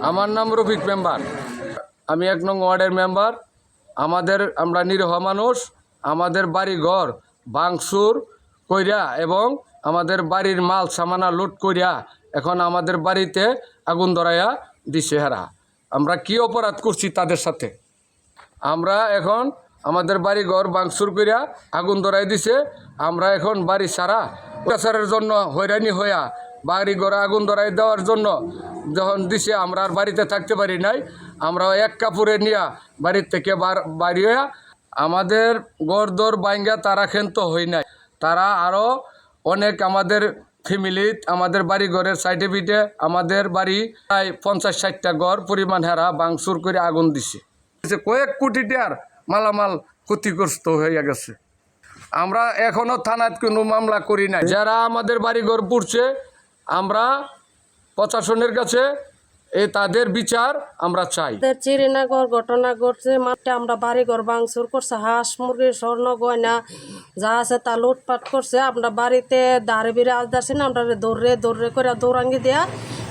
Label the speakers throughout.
Speaker 1: আমার নাম রফিক মেম্বার। আমি এক নং ওয়ার্ডের মেম্বার। আমাদের, আমরা নিরীহ মানুষ। আমাদের বাড়ি ঘর বাংসুর কইরা এবং আমাদের বাড়ির মাল সামানা লুট কইরা এখন আমাদের বাড়িতে আগুন ধরাইয়া দিছে হেরা। আমরা কি অপরাধ করছি তাদের সাথে? আমরা এখন আমাদের বাড়ি ঘর বাংসুর কইরা আগুন ধরাই দিছে। আমরা এখন বাড়ি সারা অত্যাচারের জন্য হয়রানি হইয়া বাড়ি ঘরে আগুন ধরাই দেওয়ার জন্য যখন দিছে, আমরা আর বাড়িতে থাকতে পারি নাই। আমরা এক কাপড়ে নিয়া বাড়ির থেকে বাড়ি হইয়া আমাদের গড় দর বাইঙ্গা তারা ক্ষেন্ত হই নাই। তারা আরও অনেক আমাদের ফ্যামিলিত আমাদের বাড়ি ঘরের সাইডে পিঠে আমাদের বাড়ি প্রায় পঞ্চাশ ষাটটা গড় পরিমাণ হেরা বাংসুর করে আগুন দিছে। কয়েক কোটি টাকার মালামাল ক্ষতিগ্রস্ত হয়ে গেছে। আমরা এখনও থানায় কোনো মামলা করি নাই। যারা আমাদের বাড়িঘর পুড়ছে আমরা প্রশাসনের কাছে এই তাদের বিচার আমরা চাই।
Speaker 2: চিরিনাগর ঘটনা ঘটছে, মাঠে আমরা বাড়ি ঘর ভাঙচুর করছে, হাঁস, মুরগি, স্বর্ণ, গয়না যা আছে তা লুটপাট করছে। আমরা বাড়িতে দাঁড়ে বিড়ে আসতেছি না, আমরা দৌড়ে দৌড়ে করে দৌড়াঙ্গি দিয়া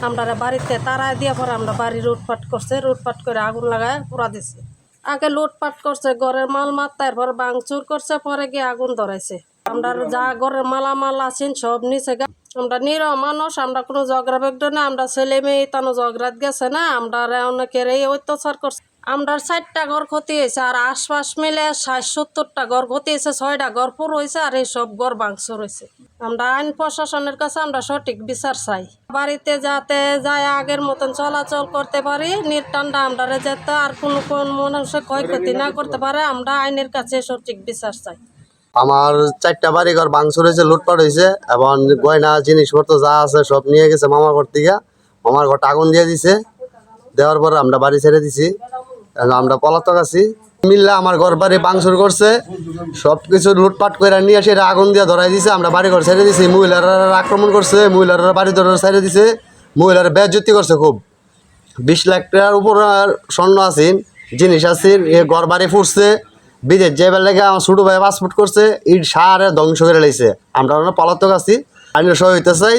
Speaker 2: আমরা বাড়িতে তারাই দিয়া পরে আমরা বাড়ি লুটপাট করছে, লুটপাট করে আগুন লাগায় পুরা দিছে। আগে লুটপাট করছে, ঘরের মাল মাত তারপর ভাঙচুর করছে, পরে গিয়ে আগুন ধরাইছে। আমরা যা ঘরের মালামাল আছেন সব নিচে আমরা নিরহ মানুষ, আমরা কোনো ঝগড়া বেগড়া না আমরা ছেলে মেয়ে তানো ঝগড়াত গেছে না, আমরা অনেকের এই অত্যাচার করছে। আমরা চারটা ঘর ক্ষতি হয়েছে, আর আশপাশ মিলে ষাট সত্তরটা ঘর ক্ষতি হয়েছে, ছয়টা ঘর পুর হয়েছে, আর এই সব ঘর ভাঙচুর হয়েছে। আমরা আইন প্রশাসনের কাছে আমরা সঠিক বিচার চাই। বাড়িতে যাতে যায় আগের মতন চলাচল করতে পারি নির্টান্ডা আমরা যাতে আর কোনো কোন মানুষের ক্ষয়ক্ষতি না করতে পারে, আমরা আইনের কাছে সঠিক বিচার চাই।
Speaker 3: আমার চারটা বাড়ি ঘর ভাঙচুর হয়েছে, লুটপাট হয়েছে, এবং গয়না, জিনিসপত্র যা আছে সব নিয়ে গেছে মামার ঘর থেকে। মামার ঘরটা আগুন দিয়ে দিছে। দেওয়ার পর আমরা বাড়ি ছেড়ে দিছি। আমরা পলাতক আছি। মিল্লা আমার ঘর বাড়ি ভাঙচুর করছে। সব কিছু লুটপাট করে নিয়ে এসে এটা আগুন দিয়ে ধরাই দিছে। আমরা বাড়ি ঘর ছেড়ে দিছি। মহিলারা আক্রমণ করছে। মহিলারা বাড়ি ধরে ছেড়ে দিছে। মহিলারা বেজ্জতি করছে খুব। বিশ লাখ টাকার উপর স্বর্ণ আছেন, জিনিস আছেন, এ ঘর বাড়ি ফুটছে। বিদেশ যাইবার লেগে আমার ছোটো ভাই পাসপোর্ট করছে, ইট সারে ধ্বংস করে লাইছে। আমরা পলাতক আছি আমি হইতে চাই